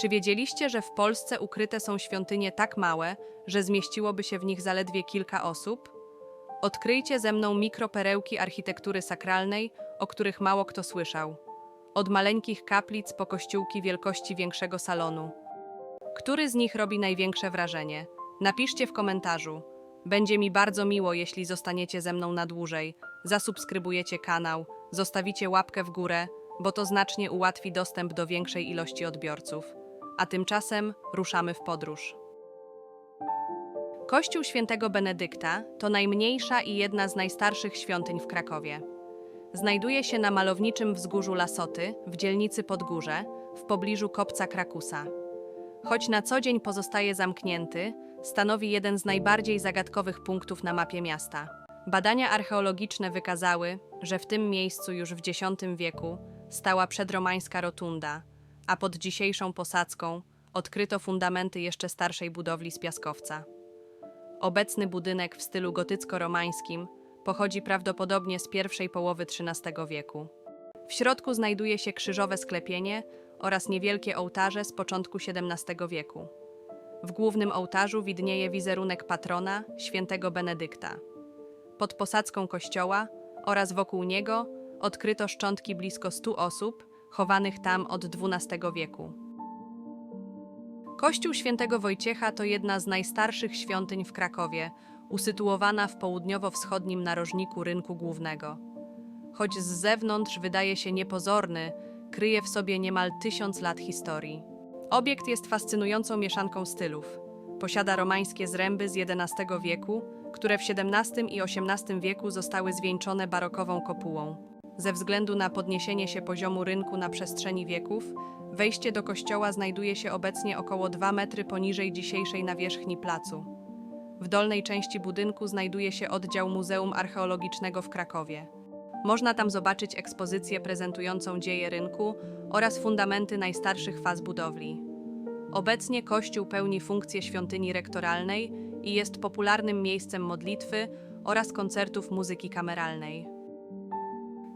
Czy wiedzieliście, że w Polsce ukryte są świątynie tak małe, że zmieściłoby się w nich zaledwie kilka osób? Odkryjcie ze mną mikroperełki architektury sakralnej, o których mało kto słyszał. Od maleńkich kaplic po kościółki wielkości większego salonu. Który z nich robi największe wrażenie? Napiszcie w komentarzu. Będzie mi bardzo miło, jeśli zostaniecie ze mną na dłużej, zasubskrybujecie kanał, zostawicie łapkę w górę, bo to znacznie ułatwi dostęp do większej ilości odbiorców. A tymczasem ruszamy w podróż. Kościół Świętego Benedykta to najmniejsza i jedna z najstarszych świątyń w Krakowie. Znajduje się na malowniczym wzgórzu Lasoty, w dzielnicy Podgórze, w pobliżu kopca Krakusa. Choć na co dzień pozostaje zamknięty, stanowi jeden z najbardziej zagadkowych punktów na mapie miasta. Badania archeologiczne wykazały, że w tym miejscu już w X wieku stała przedromańska rotunda, a pod dzisiejszą posadzką odkryto fundamenty jeszcze starszej budowli z piaskowca. Obecny budynek w stylu gotycko-romańskim pochodzi prawdopodobnie z pierwszej połowy XIII wieku. W środku znajduje się krzyżowe sklepienie oraz niewielkie ołtarze z początku XVII wieku. W głównym ołtarzu widnieje wizerunek patrona, świętego Benedykta. Pod posadzką kościoła oraz wokół niego odkryto szczątki blisko 100 osób, chowanych tam od XII wieku. Kościół świętego Wojciecha to jedna z najstarszych świątyń w Krakowie, usytuowana w południowo-wschodnim narożniku rynku głównego. Choć z zewnątrz wydaje się niepozorny, kryje w sobie niemal tysiąc lat historii. Obiekt jest fascynującą mieszanką stylów. Posiada romańskie zręby z XI wieku, które w XVII i XVIII wieku zostały zwieńczone barokową kopułą. Ze względu na podniesienie się poziomu rynku na przestrzeni wieków, wejście do kościoła znajduje się obecnie około 2 metry poniżej dzisiejszej nawierzchni placu. W dolnej części budynku znajduje się oddział Muzeum Archeologicznego w Krakowie. Można tam zobaczyć ekspozycję prezentującą dzieje rynku oraz fundamenty najstarszych faz budowli. Obecnie kościół pełni funkcję świątyni rektoralnej i jest popularnym miejscem modlitwy oraz koncertów muzyki kameralnej.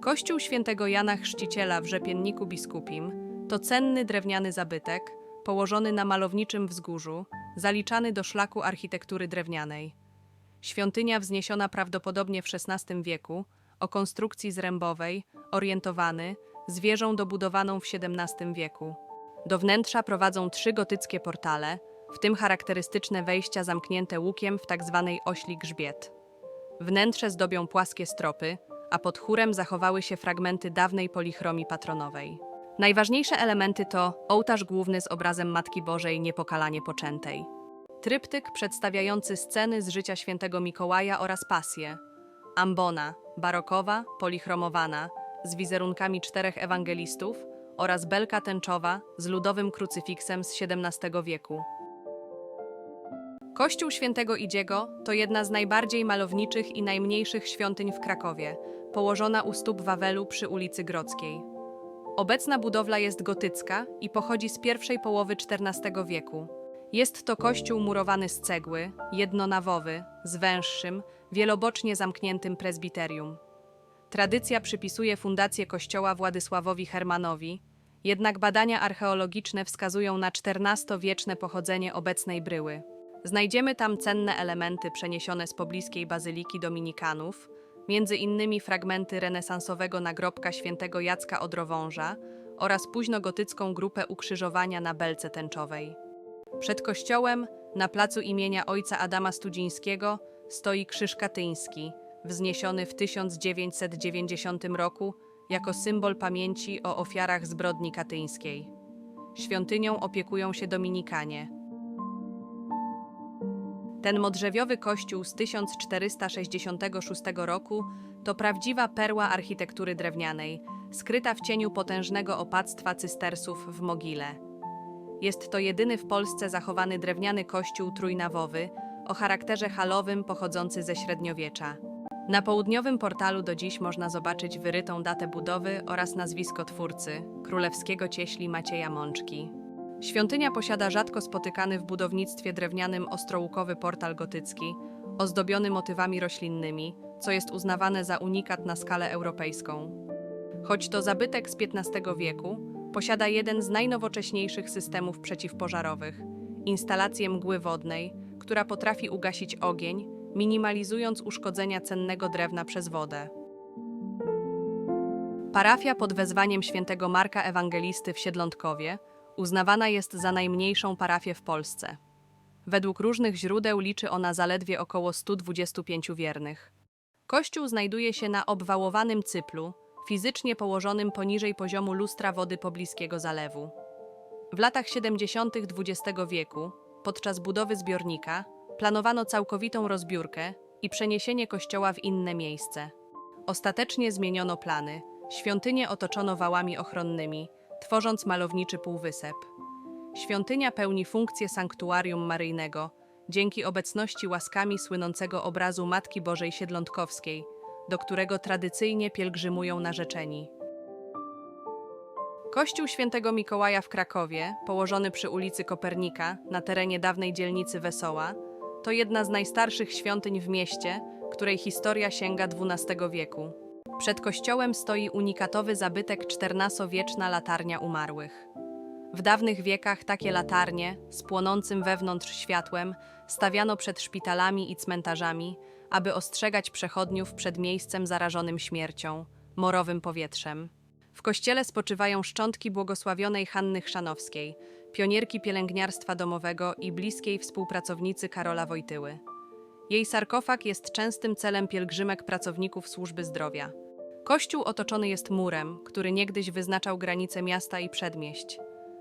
Kościół świętego Jana Chrzciciela w Rzepienniku Biskupim to cenny drewniany zabytek położony na malowniczym wzgórzu, zaliczany do szlaku architektury drewnianej. Świątynia wzniesiona prawdopodobnie w XVI wieku, o konstrukcji zrębowej, orientowany, z wieżą dobudowaną w XVII wieku. Do wnętrza prowadzą trzy gotyckie portale, w tym charakterystyczne wejścia zamknięte łukiem w tzw. ośli grzbiet. Wnętrze zdobią płaskie stropy, a pod chórem zachowały się fragmenty dawnej polichromii patronowej. Najważniejsze elementy to ołtarz główny z obrazem Matki Bożej niepokalanie poczętej, tryptyk przedstawiający sceny z życia świętego Mikołaja oraz pasję, ambona, barokowa, polichromowana, z wizerunkami czterech ewangelistów oraz belka tęczowa z ludowym krucyfiksem z XVII wieku. Kościół Świętego Idziego to jedna z najbardziej malowniczych i najmniejszych świątyń w Krakowie, położona u stóp Wawelu przy ulicy Grodzkiej. Obecna budowla jest gotycka i pochodzi z pierwszej połowy XIV wieku. Jest to kościół murowany z cegły, jednonawowy, z węższym, wielobocznie zamkniętym prezbiterium. Tradycja przypisuje fundację kościoła Władysławowi Hermanowi, jednak badania archeologiczne wskazują na XIV-wieczne pochodzenie obecnej bryły. Znajdziemy tam cenne elementy przeniesione z pobliskiej bazyliki dominikanów, między innymi fragmenty renesansowego nagrobka świętego Jacka Odrowąża oraz późnogotycką grupę ukrzyżowania na belce tęczowej. Przed kościołem, na placu imienia ojca Adama Studzińskiego, stoi krzyż katyński, wzniesiony w 1990 roku jako symbol pamięci o ofiarach zbrodni katyńskiej. Świątynią opiekują się Dominikanie. Ten modrzewiowy kościół z 1466 roku to prawdziwa perła architektury drewnianej, skryta w cieniu potężnego opactwa cystersów w mogile. Jest to jedyny w Polsce zachowany drewniany kościół trójnawowy o charakterze halowym pochodzący ze średniowiecza. Na południowym portalu do dziś można zobaczyć wyrytą datę budowy oraz nazwisko twórcy, królewskiego cieśli Macieja Mączki. Świątynia posiada rzadko spotykany w budownictwie drewnianym ostrołukowy portal gotycki, ozdobiony motywami roślinnymi, co jest uznawane za unikat na skalę europejską. Choć to zabytek z XV wieku, posiada jeden z najnowocześniejszych systemów przeciwpożarowych instalację mgły wodnej, która potrafi ugasić ogień, minimalizując uszkodzenia cennego drewna przez wodę. Parafia pod wezwaniem świętego Marka Ewangelisty w Siedlątkowie uznawana jest za najmniejszą parafię w Polsce. Według różnych źródeł liczy ona zaledwie około 125 wiernych. Kościół znajduje się na obwałowanym cyplu, fizycznie położonym poniżej poziomu lustra wody pobliskiego zalewu. W latach 70. XX wieku, podczas budowy zbiornika, planowano całkowitą rozbiórkę i przeniesienie kościoła w inne miejsce. Ostatecznie zmieniono plany. Świątynię otoczono wałami ochronnymi, tworząc malowniczy półwysep. Świątynia pełni funkcję sanktuarium maryjnego dzięki obecności łaskami słynącego obrazu Matki Bożej Siedlątkowskiej, do którego tradycyjnie pielgrzymują narzeczeni. Kościół Świętego Mikołaja w Krakowie, położony przy ulicy Kopernika, na terenie dawnej dzielnicy Wesoła, to jedna z najstarszych świątyń w mieście, której historia sięga XII wieku. Przed kościołem stoi unikatowy zabytek XIV-wieczna latarnia umarłych. W dawnych wiekach takie latarnie, z płonącym wewnątrz światłem, stawiano przed szpitalami i cmentarzami, aby ostrzegać przechodniów przed miejscem zarażonym śmiercią, morowym powietrzem. W kościele spoczywają szczątki błogosławionej Hanny Chrzanowskiej, pionierki pielęgniarstwa domowego i bliskiej współpracownicy Karola Wojtyły. Jej sarkofag jest częstym celem pielgrzymek pracowników służby zdrowia. Kościół otoczony jest murem, który niegdyś wyznaczał granice miasta i przedmieść.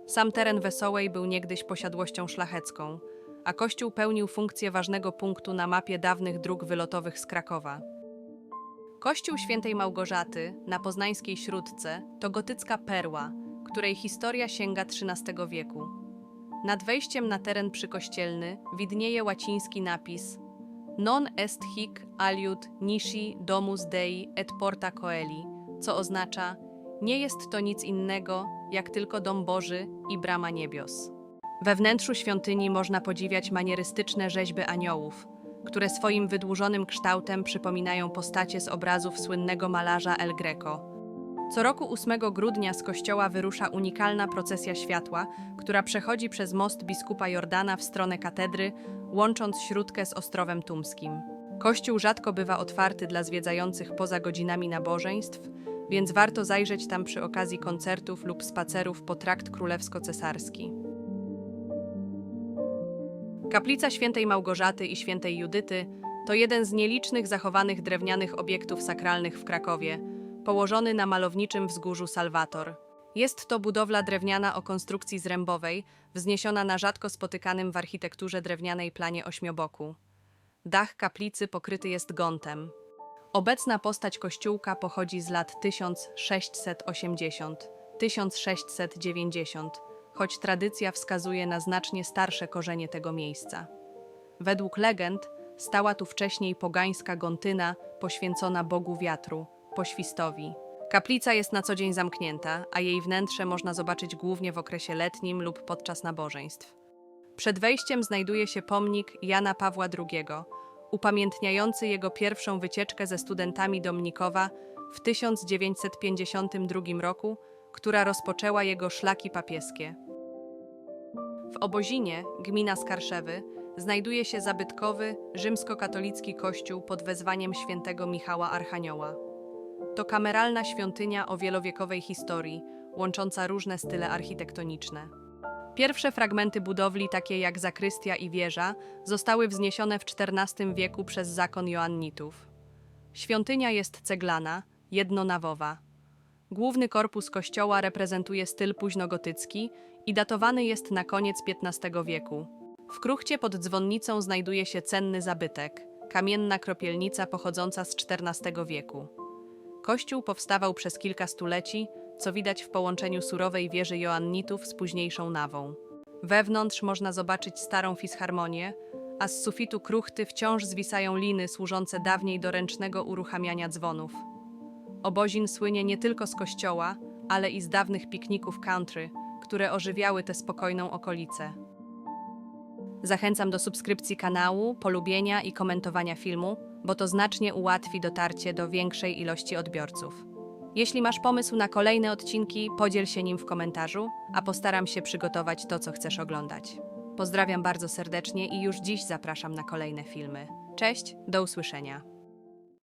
Sam teren Wesołej był niegdyś posiadłością szlachecką, a kościół pełnił funkcję ważnego punktu na mapie dawnych dróg wylotowych z Krakowa. Kościół świętej Małgorzaty na poznańskiej Śródce to gotycka perła, której historia sięga XIII wieku. Nad wejściem na teren przykościelny widnieje łaciński napis Non est hic aliud nisi domus Dei et porta coeli, co oznacza nie jest to nic innego, jak tylko dom Boży i brama niebios. We wnętrzu świątyni można podziwiać manierystyczne rzeźby aniołów, które swoim wydłużonym kształtem przypominają postacie z obrazów słynnego malarza El Greco. Co roku 8 grudnia z kościoła wyrusza unikalna procesja światła, która przechodzi przez most biskupa Jordana w stronę katedry, łącząc śródkę z Ostrowem Tumskim. Kościół rzadko bywa otwarty dla zwiedzających poza godzinami nabożeństw, więc warto zajrzeć tam przy okazji koncertów lub spacerów po trakt królewsko-cesarski. Kaplica Świętej Małgorzaty i Świętej Judyty to jeden z nielicznych zachowanych drewnianych obiektów sakralnych w Krakowie, położony na malowniczym wzgórzu Salwator. Jest to budowla drewniana o konstrukcji zrębowej, wzniesiona na rzadko spotykanym w architekturze drewnianej planie ośmioboku. Dach kaplicy pokryty jest gontem. Obecna postać kościółka pochodzi z lat 1680-1690, choć tradycja wskazuje na znacznie starsze korzenie tego miejsca. Według legend stała tu wcześniej pogańska gontyna poświęcona Bogu wiatru, Poświstowi. Kaplica jest na co dzień zamknięta, a jej wnętrze można zobaczyć głównie w okresie letnim lub podczas nabożeństw. Przed wejściem znajduje się pomnik Jana Pawła II, upamiętniający jego pierwszą wycieczkę ze studentami Domnikowa w 1952 roku, która rozpoczęła jego szlaki papieskie. W Obozinie, gmina Skarszewy, znajduje się zabytkowy rzymskokatolicki kościół pod wezwaniem świętego Michała Archanioła. To kameralna świątynia o wielowiekowej historii, łącząca różne style architektoniczne. Pierwsze fragmenty budowli, takie jak zakrystia i wieża, zostały wzniesione w XIV wieku przez zakon Joannitów. Świątynia jest ceglana, jednonawowa. Główny korpus kościoła reprezentuje styl późnogotycki i datowany jest na koniec XV wieku. W kruchcie pod dzwonnicą znajduje się cenny zabytek kamienna kropielnica pochodząca z XIV wieku. Kościół powstawał przez kilka stuleci, co widać w połączeniu surowej wieży Joannitów z późniejszą nawą. Wewnątrz można zobaczyć starą fisharmonię, a z sufitu kruchty wciąż zwisają liny służące dawniej do ręcznego uruchamiania dzwonów. Obozin słynie nie tylko z kościoła, ale i z dawnych pikników country, które ożywiały tę spokojną okolicę. Zachęcam do subskrypcji kanału, polubienia i komentowania filmu, bo to znacznie ułatwi dotarcie do większej ilości odbiorców. Jeśli masz pomysł na kolejne odcinki, podziel się nim w komentarzu, a postaram się przygotować to, co chcesz oglądać. Pozdrawiam bardzo serdecznie i już dziś zapraszam na kolejne filmy. Cześć, do usłyszenia.